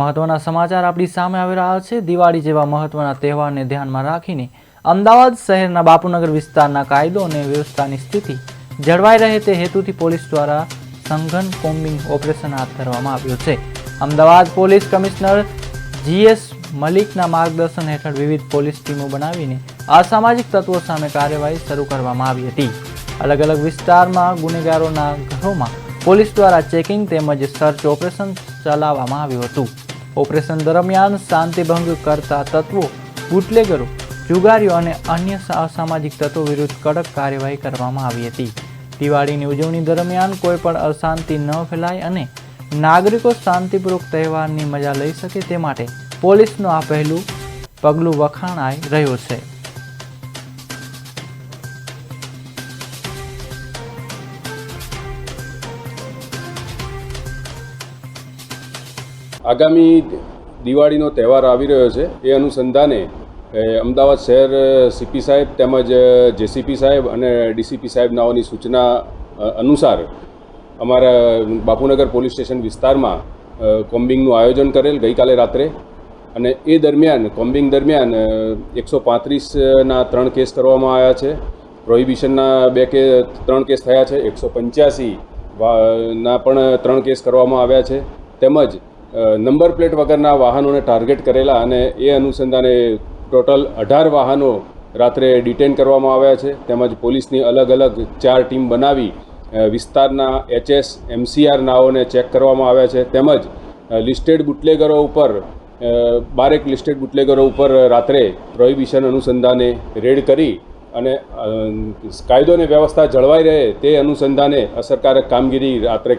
મહત્વના સમાચાર આપણી સામે આવી રહ્યા છે. દિવાળી જેવા મહત્વના તહેવારને ધ્યાનમાં રાખીને અમદાવાદ શહેરના બાપુનગર વિસ્તારના કાયદો અને વ્યવસ્થાની સ્થિતિ જળવાઈ રહે તે હેતુથી પોલીસ દ્વારા સંઘન કોમ્બિંગ ઓપરેશન હાથ ધરવામાં આવ્યું છે. અમદાવાદ પોલીસ કમિશનર જીએસ મલિકના માર્ગદર્શન હેઠળ વિવિધ પોલીસ ટીમો બનાવીને અસામાજિક તત્વો સામે કાર્યવાહી શરૂ કરવામાં આવી હતી. અલગ અલગ વિસ્તારમાં ગુનેગારોના ઘરોમાં પોલીસ દ્વારા ચેકિંગ તેમજ સર્ચ ઓપરેશન ચલાવવામાં આવ્યું હતું. ઓપરેશન દરમિયાન શાંતિભંગ કરતા તત્વો, બુટલેગરો, જુગારીઓ અને અન્ય અસામાજિક તત્વો વિરુદ્ધ કડક કાર્યવાહી કરવામાં આવી હતી. દિવાળીની ઉજવણી દરમિયાન કોઈ પણ અશાંતિ ન ફેલાય અને નાગરિકો શાંતિપૂર્વક તહેવારની મજા લઈ શકે તે માટે પોલીસનું આ પહેલું પગલું વખાણાઈ રહ્યું છે. આગામી દિવાળીનો તહેવાર આવી રહ્યો છે. એ અનુસંધાને અમદાવાદ શહેર સીપી સાહેબ તેમજ જેસીપી સાહેબ અને ડીસીપી સાહેબ નાઓની સૂચના અનુસાર અમારા બાપુનગર પોલીસ સ્ટેશન વિસ્તારમાં કોમ્બિંગનું આયોજન કરેલ ગઈકાલે રાત્રે અને એ દરમિયાન, કોમ્બિંગ દરમિયાન એકસો પાંત્રીસના ત્રણ કેસ કરવામાં આવ્યા છે. પ્રોહિબિશનના બે કે, ત્રણ કેસ થયા છે. એકસો પંચ્યાસી ના પણ ત્રણ કેસ કરવામાં આવ્યા છે. તેમજ નંબર પ્લેટ વગરના વાહનોને ટાર્ગેટ કરેલા અને એ અનુસંધાને ટોટલ અઢાર વાહનો રાત્રે ડિટેન કરવામાં આવ્યા છે. તેમજ પોલીસની અલગ અલગ ચાર ટીમ બનાવી વિસ્તારના એચએસ, એમસીઆર નાઓને ચેક કરવામાં આવ્યા છે. તેમજ લિસ્ટેડ બુટલેગરો ઉપર બારેક લિસ્ટેડ બુટલેગરો ઉપર રાત્રે પ્રોહિબિશન અનુસંધાને રેડ કરી અને કાયદો અને વ્યવસ્થા જળવાઈ રહે તે અનુસંધાને અસરકારક કામગીરી રાત્રે